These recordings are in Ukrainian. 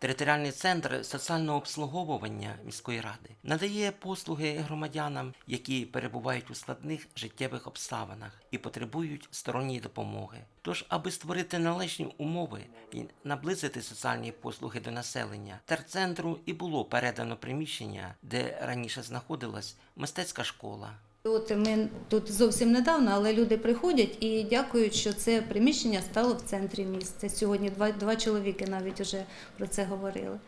Територіальний центр соціального обслуговування міської ради надає послуги громадянам, які перебувають у складних життєвих обставинах і потребують сторонньої допомоги. Тож, аби створити належні умови і наблизити соціальні послуги до населення, терцентру і було передано приміщення, де раніше знаходилась мистецька школа. От ми тут зовсім недавно, але люди приходять і дякують, що це приміщення стало в центрі міста. Сьогодні два, два чоловіки навіть вже про це говорили.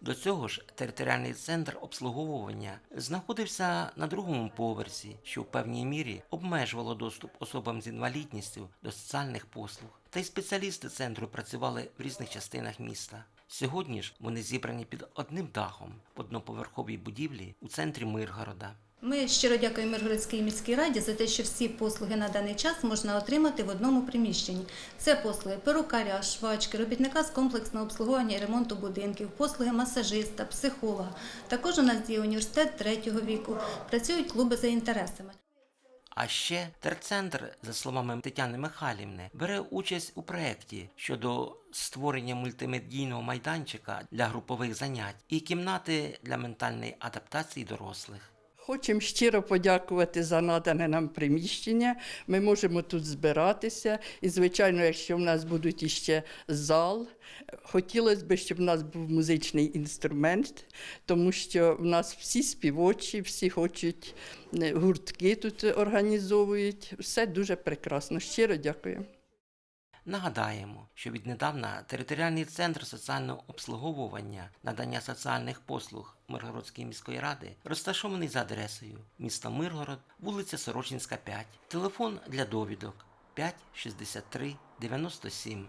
До цього ж територіальний центр обслуговування знаходився на другому поверсі, що в певній мірі обмежувало доступ особам з інвалідністю до соціальних послуг. Та й спеціалісти центру працювали в різних частинах міста. Сьогодні ж вони зібрані під одним дахом в одноповерховій будівлі у центрі Миргорода. Ми щиро дякуємо Миргородській міській раді за те, що всі послуги на даний час можна отримати в одному приміщенні. Це послуги перукаря, швачки, робітника з комплексного обслуговування і ремонту будинків, послуги масажиста, психолога. Також у нас є університет третього віку, працюють клуби за інтересами. А ще терцентр, за словами Тетяни Михайлівни, бере участь у проєкті щодо створення мультимедійного майданчика для групових занять і кімнати для ментальної адаптації дорослих. Хочемо щиро подякувати за надане нам приміщення. Ми можемо тут збиратися. І, звичайно, якщо в нас будуть іще зал, хотілося б, щоб в нас був музичний інструмент, тому що в нас всі співочі, всі хочуть е, гуртки тут організовують. Все дуже прекрасно. Щиро дякую. Нагадаємо, що віднедавна територіальний центр соціального обслуговування надання соціальних послуг Миргородської міської ради розташований за адресою місто Миргород, вулиця Сорочинська, 5. Телефон для довідок 5 63 97.